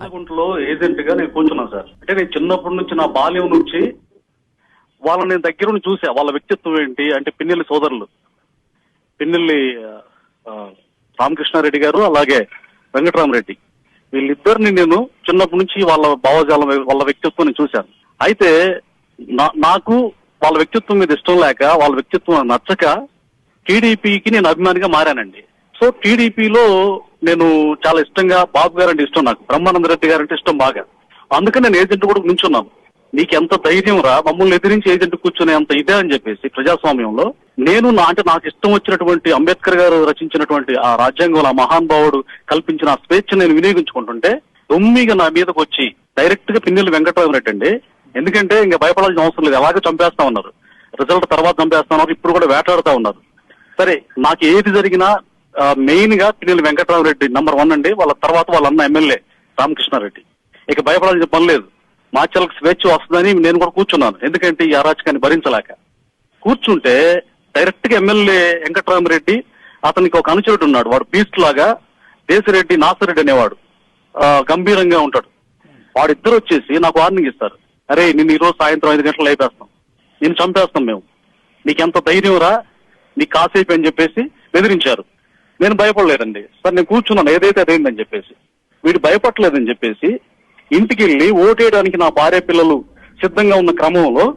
కందగుంటలో ఏజెంట్గా నేను కూర్చున్నాను సార్. అంటే నేను చిన్నప్పటి నుంచి నా బాల్యం నుంచి వాళ్ళని నేను దగ్గర నుండి చూసా వాళ్ళ వ్యక్తిత్వం ఏంటి? అంటే పిన్నెల్లి సోదరులు. పిన్నెల్లి రామకృష్ణారెడ్డి గారు అలాగే వెంకటరామరెడ్డి. వీళ్ళిద్దరిని నేను చిన్నప్పటి నుంచి వాళ్ళ భావజాలం వాళ్ళ వ్యక్తిత్వం నేను చూశాను. అయితే నా- నాకు వాళ్ళ వ్యక్తిత్వం మీద ఇష్టం లేక వాళ్ళ వ్యక్తిత్వం నచ్చక టీడీపీకి నేను అభిమానిగా మారానండి. సో టీడీపీలో నేను చాలా ఇష్టంగా బాబు గారు అంటే ఇష్టం నాకు. బ్రహ్మానంద రెడ్డి గారు అంటే ఇష్టం బాగా. అందుకని నేను ఏజెంట్ కూడా నుంచున్నాను. నీకు ఎంత ధైర్యం రా మమ్మల్ని ఎదిరించి ఏజెంట్ కూర్చునే అంత ఇదే అని చెప్పేసి ప్రజాస్వామ్యంలో నేను నా అంటే నాకు ఇష్టం వచ్చినటువంటి అంబేద్కర్ గారు రచించినటువంటి ఆ రాజ్యాంగంలో ఆ మహానుభావుడు కల్పించిన ఆ స్వేచ్ఛ నేను వినియోగించుకుంటుంటే దొమ్మిగా నా మీదకి వచ్చి డైరెక్ట్గా పిన్నెల్లి వెంకటరామరెడ్డి అండి ఎందుకంటే ఇంకా భయపడాల్సిన అవసరం లేదు. అలాగే చంపేస్తా ఉన్నారు. రిజల్ట్ తర్వాత చంపేస్తా ఉన్నారు. ఇప్పుడు కూడా వేటాడుతా ఉన్నారు. సరే నాకు ఏది జరిగినా మెయిన్గా పిన్నెల్లి వెంకటరామరెడ్డి నంబర్ వన్ అండి. వాళ్ళ తర్వాత వాళ్ళ అన్న ఎమ్మెల్యే రామకృష్ణారెడ్డి. ఇక భయపడాల్సిన పని లేదు. మాచలకు స్వేచ్ఛ వస్తుందని నేను కూడా కూర్చున్నాను. ఎందుకంటే ఈ అరాచకాన్ని భరించలేక. కూర్చుంటే డైరెక్ట్గా ఎమ్మెల్యే వెంకటరామరెడ్డి అతనికి ఒక అనుచరుడు ఉన్నాడు. వాడు బీస్ట్ లాగా దేశరెడ్డి నాసరెడ్డి అనేవాడు. గంభీరంగా ఉంటాడు. వాడిద్దరు వచ్చేసి నాకు వార్నింగ్ ఇస్తారు. అరే నిన్ను ఈ రోజు సాయంత్రం ఐదు గంటలు అయిపోస్తాం నేను చంపేస్తాం మేము. నీకెంత ధైర్యం రా. నీకు కాసేపు అని చెప్పేసి బెదిరించారు. నేను భయపడలేదండి. సార్ నేను కూర్చున్నాను. ఏదైతే అదేందని చెప్పేసి. వీడు భయపడలేదని చెప్పేసి ఇంటికి వెళ్ళి ఓటేయడానికి నా భార్య పిల్లలు సిద్ధంగా ఉన్న క్రమంలో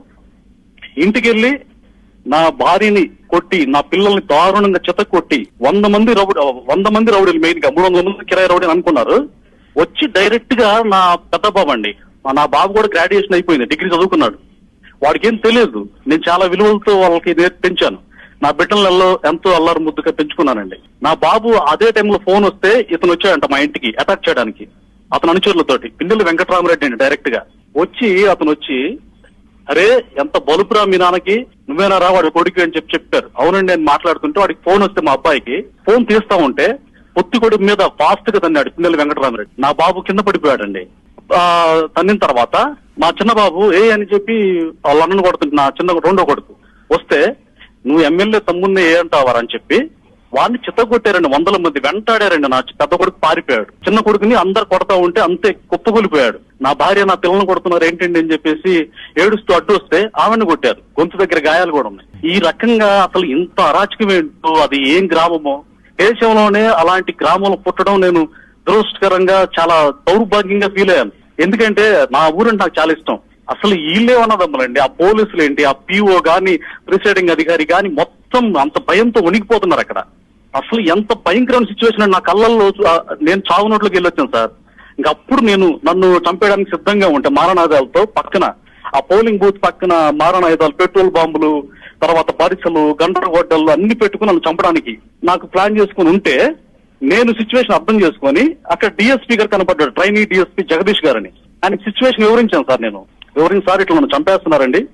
ఇంటికి వెళ్ళి నా భార్యని కొట్టి నా పిల్లల్ని దారుణంగా చెత్త కొట్టి వంద మంది రౌడీ వంద మంది రౌడీలు మెయిన్గా మూడు వందల మంది కిరాయి రౌడీని అనుకున్నారు. వచ్చి డైరెక్ట్గా నా పెద్ద బాబు అండి మా- నా బాబు కూడా గ్రాడ్యుయేషన్ అయిపోయింది డిగ్రీ చదువుకున్నాడు. వాడికి ఏం తెలియదు. నేను చాలా విలువలతో వాళ్ళకి నేర్- పెంచాను నా బిడ్డలలో ఎంతో అల్లరి ముద్దుగా పెంచుకున్నానండి. నా బాబు అదే టైంలో ఫోన్ వస్తే ఇతను వచ్చాడంట మా ఇంటికి అటాక్ చేయడానికి. అతను అనుచరులతోటి పిల్లలు వెంకటరామరెడ్డి అండి డైరెక్ట్గా. వచ్చి అతను వచ్చి అరే ఎంత బలుపురా మీ నాన్నకి నువ్వేనా రా వాడి కొడుకు అని చెప్పి చెప్పారు. అవునండి నేను మాట్లాడుతుంటే వాడికి ఫోన్ వస్తే మా అబ్బాయికి ఫోన్ తీస్తా ఉంటే పొత్తి కొడుకు మీద ఫాస్ట్గా తన్నాడు పిల్లలు వెంకటరామరెడ్డి. నా బాబు కింద పడిపోయాడండి. ఆ, తన్నిన తర్వాత మా చిన్న బాబు ఏ అని చెప్పి వాళ్ళ అన్నను కొడుతుంటే నా చిన్న రెండో కొడుకు వస్తే నువ్వు ఎమ్మెల్యే తమ్ముడిని ఏమంటావారని చెప్పి వాడిని చిత్తగొట్టారండి వందల మంది వెంటాడారండి. నా పెద్ద కొడుకు పారిపోయాడు. చిన్న కొడుకుని అందరు కొడతా ఉంటే అంతే కుప్పకూలిపోయాడు. నా భార్య నా పిల్లల్ని కొడుతున్నారు ఏంటండి అని చెప్పేసి ఏడుస్తూ అడ్డు వస్తే ఆమెను కొట్టారు. గొంతు దగ్గర గాయాలు కూడా ఉన్నాయి. ఈ రకంగా అసలు ఇంత అరాచకం ఏంటో అది ఏం గ్రామమో? దేశంలోనే అలాంటి గ్రామంలో పుట్టడం నేను దురదృష్టకరంగా చాలా దౌర్భాగ్యంగా ఫీల్ అయ్యాను. ఎందుకంటే నా ఊరంటే నాకు చాలా ఇష్టం. అసలు వీళ్ళే ఉన్నదమ్మలండి. ఆ పోలీసులు ఏంటి? ఆ పిఓ గాని ప్రిసైడింగ్ అధికారి కానీ మొత్తం అంత భయంతో వణికిపోతున్నారు అక్కడ. అసలు ఎంత భయంకరమైన సిచ్యువేషన్ నా కళ్ళల్లో నేను చావునోట్లోకి వెళ్ళొచ్చాను సార్. ఇంకప్పుడు నేను నన్ను చంపేయడానికి సిద్ధంగా ఉంటే మారణాయుధాలతో పక్కన ఆ పోలింగ్ బూత్ పక్కన మారణాయుధాలు పెట్రోల్ బాంబులు తర్వాత బరిసలు గండ్రగొడ్డలు అన్ని పెట్టుకుని నన్ను చంపడానికి నాకు ప్లాన్ చేసుకుని ఉంటే నేను సిచ్యువేషన్ అర్థం చేసుకొని అక్కడ డిఎస్పీ గారు కనపడ్డాడు ట్రైనీ డిఎస్పీ జగదీష్ గారని. ఆయన సిచ్యువేషన్ వివరించాను సార్ నేను. వివరించి సార్ ఇట్లా నన్ను చంపేస్తున్నారండి.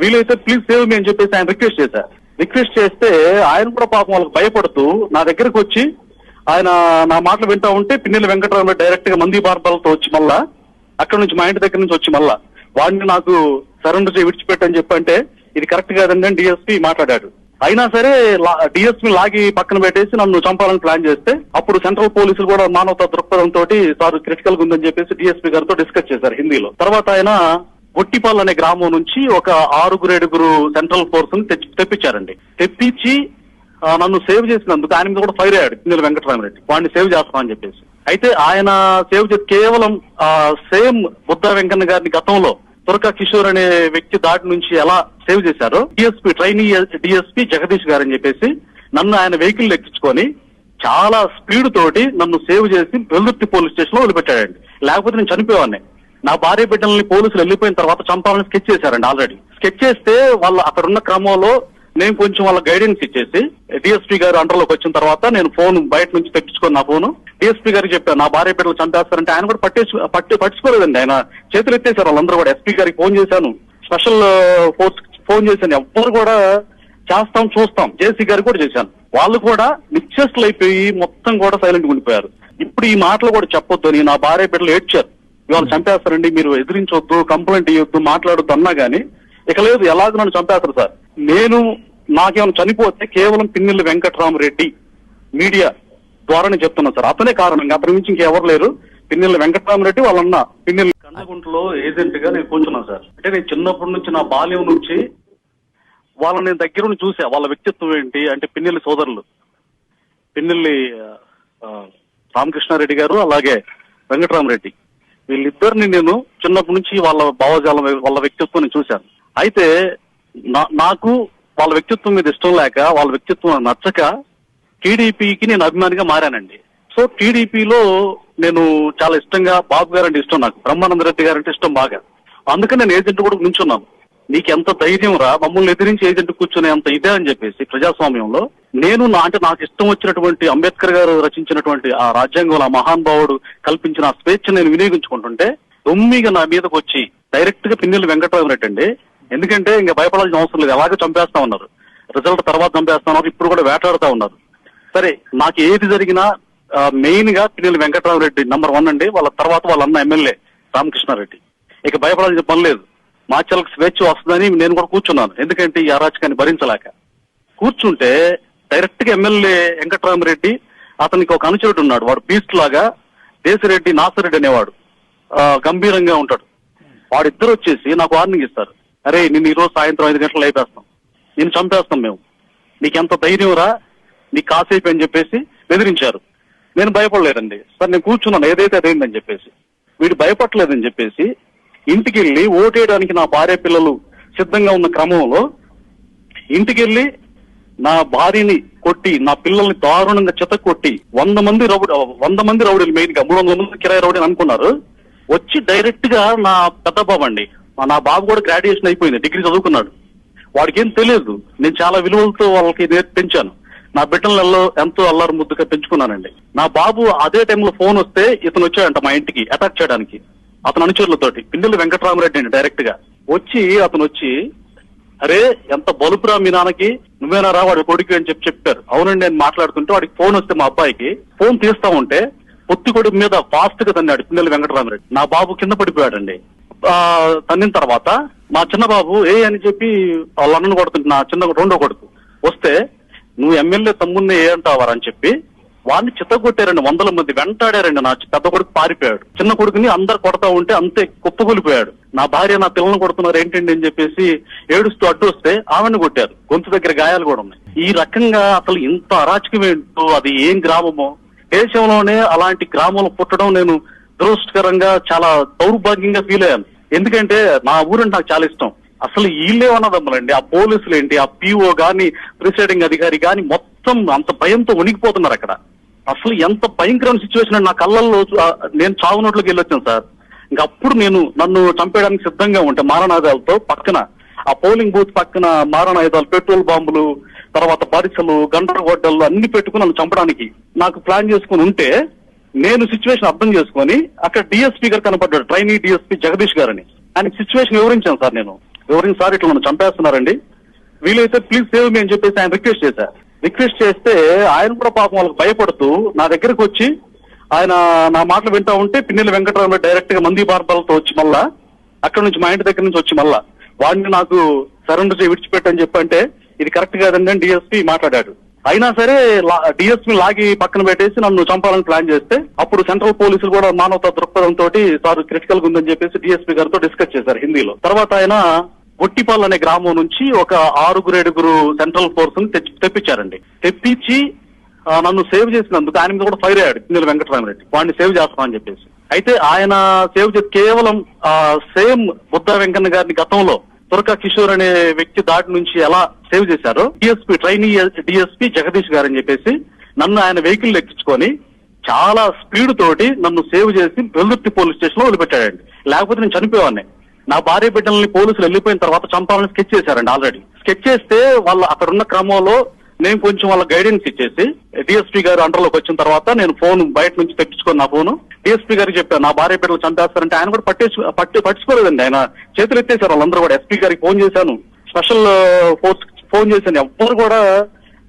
వీలైతే ప్లీజ్ సేవ్ మీ అని చెప్పేసి ఆయన రిక్వెస్ట్ చేశారు. రిక్వెస్ట్ చేస్తే ఆయన కూడా పాపం వాళ్ళకి భయపడుతూ నా దగ్గరకు వచ్చి ఆయన నా మాటలు వింటా ఉంటే పిన్నెల వెంకటరామరెడ్డి డైరెక్ట్గా మంది బార్బలతో వచ్చి మళ్ళా అక్కడ నుంచి మా ఇంటి దగ్గర నుంచి వచ్చి మళ్ళా వాడిని నాకు సరెండర్ చేసి విడిచిపెట్టని చెప్పంటే ఇది కరెక్ట్ కాదండి అని డిఎస్పీ మాట్లాడాడు. అయినా సరే డిఎస్పీ లాగి పక్కన పెట్టేసి నన్ను చంపాలని ప్లాన్ చేస్తే అప్పుడు సెంట్రల్ పోలీసులు కూడా మానవతా దృక్పథంతో సార్ క్రిటికల్గా ఉందని చెప్పేసి డిఎస్పీ గారితో డిస్కస్ చేశారు హిందీలో. తర్వాత ఆయన గొట్టిపాల్ అనే గ్రామం నుంచి ఒక ఆరుగురు ఏడుగురు సెంట్రల్ ఫోర్స్ని తెచ్చి తెప్పించారండి. తెప్పించి నన్ను సేవ్ చేసినందుకు ఆయన మీద కూడా ఫైర్ అయ్యాడు పిన్నెల వెంకటరామరెడ్డి. వాడిని సేవ్ చేస్తామని చెప్పేసి. అయితే ఆయన సేవ్ చేసి కేవలం సేమ్ బుద్ధ వెంకన్న గారిని గతంలో తురక కిషోర్ అనే వ్యక్తి దాటి నుంచి ఎలా సేవ్ చేశారో డిఎస్పీ ట్రైనీ డిఎస్పీ జగదీష్ గారు అని చెప్పేసి నన్ను ఆయన వెహికల్ ఎక్కించుకొని చాలా స్పీడ్ తోటి నన్ను సేవ్ చేసి వెల్దుర్తి పోలీస్ స్టేషన్లో వదిలిపెట్టాడండి. లేకపోతే నేను చనిపోయేవాడిని. నా భార్య బిడ్డల్ని పోలీసులు వెళ్ళిపోయిన తర్వాత చంపాలని స్కెచ్ చేశారండి ఆల్రెడీ స్కెచ్ చేస్తే వాళ్ళు అక్కడ ఉన్న క్రమంలో నేను కొంచెం వాళ్ళ గైడెన్స్ ఇచ్చేసి డిఎస్పీ గారు అండర్లోకి వచ్చిన తర్వాత నేను ఫోన్ బయట నుంచి తెప్పించుకొని నా ఫోన్ డిఎస్పీ గారికి చెప్పాను నా భార్య బిడ్డలు చంపేస్తారంటే ఆయన కూడా పట్టేసు పట్టి పట్టించుకోలేదండి. ఆయన చేతులు ఎత్తేసారు వాళ్ళందరూ కూడా. ఎస్పీ గారికి ఫోన్ చేశాను. స్పెషల్ ఫోర్స్ ఫోన్ చేశాను. ఎవ్వరు కూడా చేస్తాం చూస్తాం. జేసీ గారికి కూడా చేశాను. వాళ్ళు కూడా నిశ్చేస్తులు అయిపోయి మొత్తం కూడా సైలెంట్ ఉండిపోయారు. ఇప్పుడు ఈ మాటలు కూడా చెప్పొద్దు అని నా భార్య బిడ్డలు ఏడ్చారు. ఇవాళ చంపేస్తారండి మీరు ఎదిరించొద్దు కంప్లైంట్ ఇవ్వద్దు మాట్లాడొద్దు అన్నా గానీ ఇక లేదు ఎలాగో నన్ను చంపేస్తారు సార్. నేను నాకేమైనా చనిపోతే కేవలం పిన్నెల్లి వెంకటరామరెడ్డి మీడియా ద్వారానే చెప్తున్నా సార్. అతనే కారణం అతని నుంచి ఇంకెవరు లేరు. పిన్నెల్లి వెంకటరామరెడ్డి వాళ్ళన్న పిన్నెల్లి కన్నగుంటలో ఏజెంట్గా నేను కూర్చున్నాను సార్. అంటే నేను చిన్నప్పటి నుంచి నా బాల్యం నుంచి వాళ్ళని నేను దగ్గర నుంచి చూసా. వాళ్ళ వ్యక్తిత్వం ఏంటి అంటే పిన్నెల్లి సోదరులు. పిన్నెల్లి రామకృష్ణారెడ్డి గారు అలాగే వెంకటరామరెడ్డి. వీళ్ళిద్దరిని నేను చిన్నప్పటి నుంచి వాళ్ళ భావజాలం వాళ్ళ వ్యక్తిత్వం చూశాను. అయితే నా- నాకు వాళ్ళ వ్యక్తిత్వం మీద ఇష్టం లేక వాళ్ళ వ్యక్తిత్వం నచ్చక టీడీపీకి నేను అభిమానిగా మారానండి. సో టీడీపీలో నేను చాలా ఇష్టంగా బాబు గారు అంటే ఇష్టం నాకు. బ్రహ్మానంద రెడ్డి గారు అంటే ఇష్టం బాగా. అందుకని నేను ఏజెంట్ కూడా నుంచున్నాను. నీకెంత ధైర్యం రా మమ్మల్ని ఎదిరించి ఏజెంట్ కూర్చునే అంత ఇదే అని చెప్పేసి ప్రజాస్వామ్యంలో నేను నా అంటే నాకు ఇష్టం వచ్చినటువంటి అంబేద్కర్ గారు రచించినటువంటి ఆ రాజ్యాంగంలో ఆ మహానుభావుడు కల్పించిన ఆ స్వేచ్ఛ నేను వినియోగించుకుంటుంటే దొమ్మిగా నా మీదకి వచ్చి డైరెక్ట్గా పిన్నెల్లి వెంకటరామరెడ్డి అండి ఎందుకంటే ఇంకా భయపడాల్సిన అవసరం లేదు అలాగే చంపేస్తా ఉన్నారు. రిజల్ట్ తర్వాత చంపేస్తా ఉన్నారు ఇప్పుడు కూడా వేటాడుతా ఉన్నారు. సరే నాకు ఏది జరిగినా మెయిన్గా పిన్నెల్లి వెంకటరామరెడ్డి నంబర్ వన్ అండి. వాళ్ళ తర్వాత వాళ్ళ అన్న ఎమ్మెల్యే రామకృష్ణారెడ్డి. ఇక భయపడాల్సిన పని లేదు. మాచలకు స్వేచ్ఛ వస్తుందని నేను కూడా కూర్చున్నాను. ఎందుకంటే ఈ అరాచకాన్ని భరించలేక. కూర్చుంటే డైరెక్ట్గా ఎమ్మెల్యే వెంకటరామరెడ్డి అతనికి ఒక అనుచరుడు ఉన్నాడు. వాడు బీస్ట్ లాగా దేశరెడ్డి నాసరెడ్డి అనేవాడు. గంభీరంగా ఉంటాడు. వాడిద్దరు వచ్చేసి నాకు వార్నింగ్ ఇస్తారు. అరే నిన్ను ఈ రోజు సాయంత్రం ఐదు గంటలు అయిపోస్తాం నేను చంపేస్తాం మేము. నీకెంత ధైర్యం రా? నీకు కాసేపు అని చెప్పేసి బెదిరించారు. నేను భయపడలేదండి. సార్ నేను కూర్చున్నాను. ఏదైతే అదేందని చెప్పేసి. వీడు భయపడలేదని చెప్పేసి ఇంటికి వెళ్ళి ఓటేయడానికి నా భార్య పిల్లలు సిద్ధంగా ఉన్న క్రమంలో ఇంటికి వెళ్ళి నా భార్యని కొట్టి నా పిల్లల్ని దారుణంగా చెత్త కొట్టి వంద మంది రౌడీ వంద మంది రౌడీలు మెయిన్గా మూడు వందల మంది కిరాయి రౌడీని అనుకున్నారు. వచ్చి డైరెక్ట్గా నా పెద్ద బాబు అండి మా- నా బాబు కూడా గ్రాడ్యుయేషన్ అయిపోయింది డిగ్రీ చదువుకున్నాడు. వాడికి ఏం తెలియదు నేను చాలా విలువలతో వాళ్ళకి పెంచాను. నా బిడ్డలలో ఎంతో అల్లారు ముద్దుగా పెంచుకున్నానండి. నా బాబు అదే టైంలో ఫోన్ వస్తే ఇతను వచ్చాడంట మా ఇంటికి అటాక్ చేయడానికి. అతను అనుచరులతోటి పిల్లలు వెంకటరామరెడ్డి అండి డైరెక్ట్గా. వచ్చి అతను వచ్చి అరే ఎంత బలుపురా మీ నాన్నకి నువ్వేనా రా వాడి కొడుకు అని చెప్పి చెప్పారు. అవునండి నేను మాట్లాడుతుంటే వాడికి ఫోన్ వస్తే మా అబ్బాయికి ఫోన్ తీస్తా ఉంటే పొత్తి కొడుకు మీద ఫాస్ట్గా తన్నాడు పిల్లలు వెంకటరామరెడ్డి. నా బాబు కింద పడిపోయాడండి. తన్నిన తర్వాత మా చిన్న బాబు ఏ అని చెప్పి వాళ్ళ అన్నను కొడుతుంటే నా చిన్న రెండో కొడుకు వస్తే నువ్వు ఎమ్మెల్యే తమ్ముడిని ఏ అంటావారని అని చెప్పి వాడిని చిత్తగొట్టారండి వందల మంది వెంటాడారండి నా పెద్ద కొడుకు పారిపోయాడు. చిన్న కొడుకుని అందరు కొడతా ఉంటే అంతే కుప్పకూలిపోయాడు. నా భార్య నా పిల్లలను కొడుతున్నారు ఏంటండి అని చెప్పేసి ఏడుస్తూ అడ్డు వస్తే ఆమెను కొట్టారు. గొంతు దగ్గర గాయాలు కూడా ఉన్నాయి. ఈ రకంగా అసలు ఇంత అరాచకం ఏంటో అది ఏం గ్రామమో? దేశంలోనే అలాంటి గ్రామంలో పుట్టడం నేను దురదృష్టకరంగా చాలా దౌర్భాగ్యంగా ఫీల్ అయ్యాను. ఎందుకంటే నా ఊరంటే నాకు చాలా ఇష్టం. అసలు వీళ్ళే ఉన్నదమ్మలండి. ఆ పోలీసులు ఏంటి? ఆ పిఓ గాని ప్రిసైడింగ్ అధికారి గాని మొత్తం అంత భయంతో వణికిపోతున్నారు అక్కడ. అసలు ఎంత భయంకరమైన సిచ్యువేషన్ నా కళ్ళల్లో నేను చావు నేను వెళ్ళొచ్చాను సార్. ఇంకా అప్పుడు నేను నన్ను చంపేయడానికి సిద్ధంగా ఉంటే మారణాయుధాలతో పక్కన ఆ పోలింగ్ బూత్ పక్కన మారణాయుధాలు పెట్రోల్ బాంబులు తర్వాత బరిసలు గండ్రగొడ్డలు అన్ని పెట్టుకుని నన్ను చంపడానికి నాకు ప్లాన్ చేసుకుని ఉంటే నేను సిచ్యువేషన్ అర్థం చేసుకొని అక్కడ డిఎస్పీ గారు కనపడ్డాడు ట్రైనీ డిఎస్పీ జగదీష్ గారని. ఆయన సిచ్యువేషన్ వివరించాను సార్ నేను. వివరించి సార్ ఇట్లా నన్ను చంపేస్తున్నారండి. వీలైతే ప్లీజ్ సేవ్ మీ అని చెప్పేసి ఆయన రిక్వెస్ట్ చేశారు. రిక్వెస్ట్ చేస్తే ఆయన కూడా పాపం వాళ్ళకి భయపడుతూ నా దగ్గరకు వచ్చి ఆయన నా మాటలు వింటా ఉంటే పిన్నెల వెంకటరామ డైరెక్ట్గా మంది బార్బలతో వచ్చి మళ్ళా అక్కడ నుంచి మా ఇంటి దగ్గర నుంచి వచ్చి మళ్ళా వాడిని నాకు సరెండర్ చేసి విడిచిపెట్టని చెప్పంటే ఇది కరెక్ట్ కాదండి అని డిఎస్పీ మాట్లాడాడు. అయినా సరే డిఎస్పీ లాగి పక్కన పెట్టేసి నన్ను చంపాలని ప్లాన్ చేస్తే అప్పుడు సెంట్రల్ పోలీసులు కూడా మానవతా దృక్పథంతో సార్ క్రిటికల్గా ఉందని చెప్పేసి డిఎస్పీ గారితో డిస్కస్ చేశారు హిందీలో. తర్వాత ఆయన గొట్టిపాల్ అనే గ్రామం నుంచి ఒక ఆరుగురు ఏడుగురు సెంట్రల్ ఫోర్స్ని తెప్పించారండి. తెప్పించి నన్ను సేవ్ చేసినందుకు ఆయన మీద కూడా ఫైర్ అయ్యాడు కిన్నెల వెంకటరామరెడ్డి. వాడిని సేవ్ చేస్తామని చెప్పేసి. అయితే ఆయన సేవ్ చేసి కేవలం ఆ సేమ్ బుద్ధ వెంకన్న గారిని గతంలో తురక కిషోర్ అనే వ్యక్తి దాటి నుంచి ఎలా సేవ్ చేశారో డిఎస్పీ ట్రైనీ డిఎస్పీ జగదీష్ గారు అని చెప్పేసి నన్ను ఆయన వెహికల్ ఎక్కించుకొని చాలా స్పీడ్ తోటి నన్ను సేవ్ చేసి వెల్దుర్తి పోలీస్ స్టేషన్లో వదిలిపెట్టాడండి. లేకపోతే నేను చనిపోయేవాడిని. నా భార్య బిడ్డల్ని పోలీసులు వెళ్ళిపోయిన తర్వాత చంపాలని స్కెచ్ చేశారండి ఆల్రెడీ స్కెచ్ చేస్తే వాళ్ళ అక్కడున్న క్రమంలో నేను కొంచెం వాళ్ళ గైడెన్స్ ఇచ్చేసి డిఎస్పీ గారు అండర్లోకి వచ్చిన తర్వాత నేను ఫోన్ బయట నుంచి తెప్పించుకొని నా ఫోన్ డిఎస్పీ గారికి చెప్పాను నా భార్య బిడ్డలు చంపేస్తారంటే ఆయన కూడా పట్టేసు పట్టి పట్టించుకోలేదండి ఆయన. చేతులు ఎత్తేసారు వాళ్ళందరూ కూడా. ఎస్పీ గారికి ఫోన్ చేశాను. స్పెషల్ ఫోర్స్ ఫోన్ చేశాను. ఎవ్వరు కూడా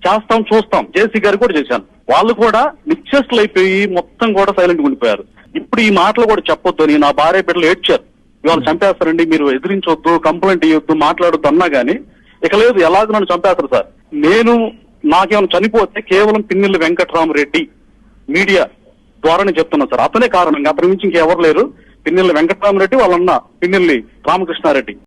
చేస్తాం చూస్తాం. జేసీ గారికి కూడా చేశాను. వాళ్ళు కూడా నిశ్చేస్తులు అయిపోయి మొత్తం కూడా సైలెంట్ ఉండిపోయారు. ఇప్పుడు ఈ మాటలు కూడా చెప్పొద్దు అని నా భార్య బిడ్డలు ఏడ్చారు. ఇవాళ చంపేస్తారండి మీరు ఎదిరించొద్దు కంప్లైంట్ ఇవ్వద్దు మాట్లాడొద్దు అన్నా గానీ ఇక లేదు ఎలాగో నన్ను చంపేస్తారు సార్. నేను నాకేమైనా చనిపోతే కేవలం పిన్నెల్లి వెంకటరామరెడ్డి మీడియా ద్వారానే చెప్తున్నా సార్. అతనే కారణం అతని నుంచి ఇంకెవరు లేరు. పిన్నెల్లి వెంకట్రామరెడ్డి వాళ్ళన్న పిన్నెల్లి రామకృష్ణారెడ్డి.